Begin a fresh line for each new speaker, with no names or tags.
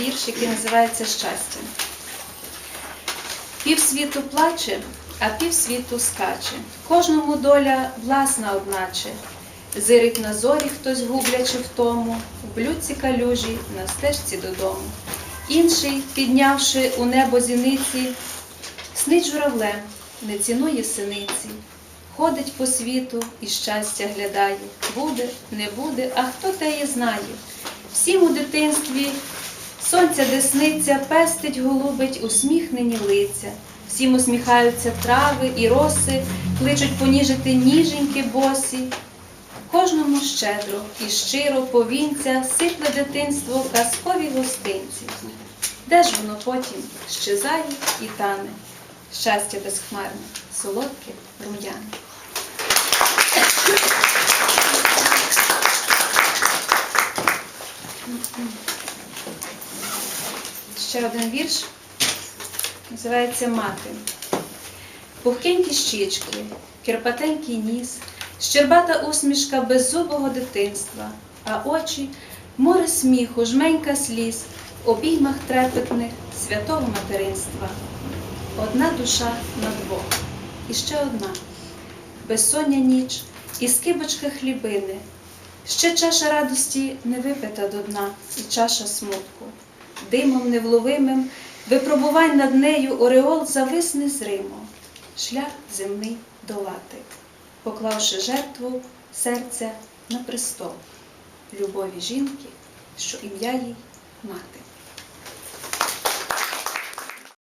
вірш, який називається Щастя. Півсвіту плаче, а півсвіту скаче. Кожному доля власна одначе. Зирить на зорі хтось гублячи втому, в блюдці калюжі на стежці додому. Інший, піднявши у небо зіниці, снить журавлем, не цінує синиці. Ходить по світу і щастя глядає. Буде, не буде, а хто теє знає. Всім у дитинстві сонця десниця пестить, голубить усміхнені лиця. Всім усміхаються трави і роси, кличуть поніжити ніженьки босі. Кожному щедро і щиро повінця сипле дитинство казкові гостинці. Де ж воно потім щезає і тане? Щастя безхмарне, солодке, рум'яне. Ще один вірш називається Мати. Пухкенькі щічки, кірпатенький ніс, щербата усмішка беззубого дитинства, а очі море сміху, жменька сліз, в обіймах трепетних святого материнства. Одна душа на двох, і ще одна, безсоння ніч, і скибочка хлібини, ще чаша радості не випита до дна, і чаша смутку. Димом невловимим, випробувань над нею ореол зависне незримо, шлях земний долати, поклавши жертву серця на престол любові жінки, що ім'я їй мати.